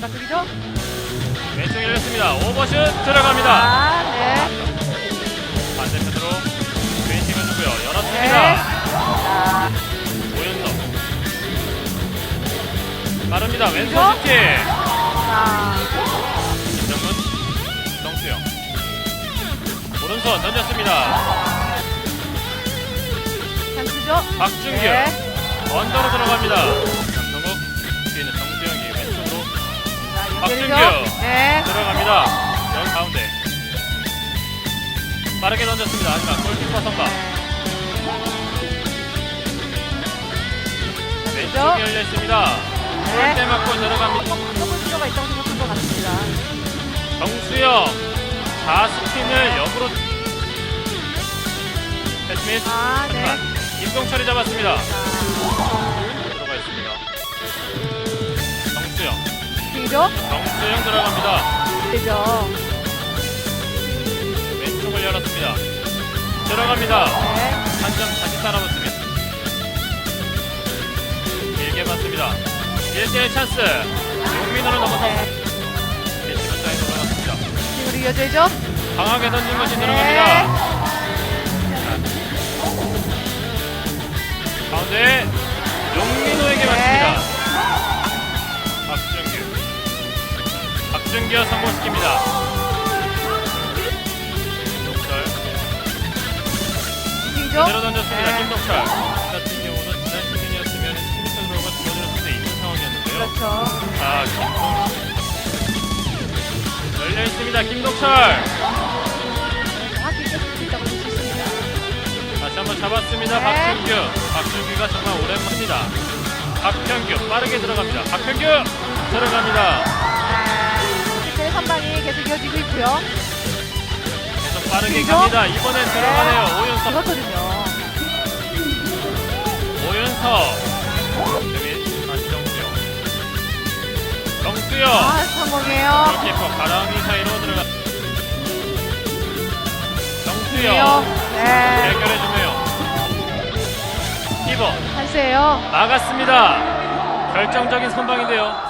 바깥쪽이죠? 왼쪽 열렸습니다. 오버슛 들어갑니다. 아, 네. 반대편으로 왼쪽을 주고요. 네. 열었습니다. 자, 오윤석. 빠릅니다. 왼손? 슈팅. 자, 김정문, 정수영. 오른손 던졌습니다. 찬스죠? 박준규. 네. 언더로 들어갑니다. 들어갑니다. 여기 가운데. 빠르게 던졌습니다. 하지만 골키퍼 선방. 왼쪽 열렸습니다. 네. 골대 맞고 들어갑니다. 조금 필요가 있다고 생각한 것 같습니다. 정수영. 자스틴을 역으로. 패스미스. 아, 네. 하지만 김동철이 잡았습니다. 자, 들어가 있습니다. 정수영. 정수영 들어갑니다. 되죠? 왼쪽을 열었습니다. 들어갑니다. 네. 한점 다시 따라붙습니다. 길게 맞습니다. 1대1 찬스. 용민으로 넘어서 네. 개시로 사이드 올라갔습니다. 빙으로 이어져야죠? 강하게 던진 것이 네. 들어갑니다. 빙죠? 그대로 던졌습니다. 네. 김동철. 같은 경우도 지난 시즌이었으면 16점 들어가 주어질 수도 있는 상황이었는데요. 그렇죠. 자, 김동철. 열려 있습니다. 김동철. 정확히 깰수 있다고 볼수 있습니다. 다시 한번 잡았습니다. 네. 박준규. 박준규가 정말 오랜만입니다. 박현규 빠르게 들어갑니다. 박현규 들어갑니다. 제 선방이 계속 이어지고 있고요. 계속 빠르게 그죠? 갑니다. 이번엔 들어가네요. 오윤석. 그렇거든요. 성공이에요. 골키퍼 가랑이 사이로 들어가. 정수영. 네. 해결해 주네요. 히버 찬스예요. 막았습니다. 결정적인 선방인데요.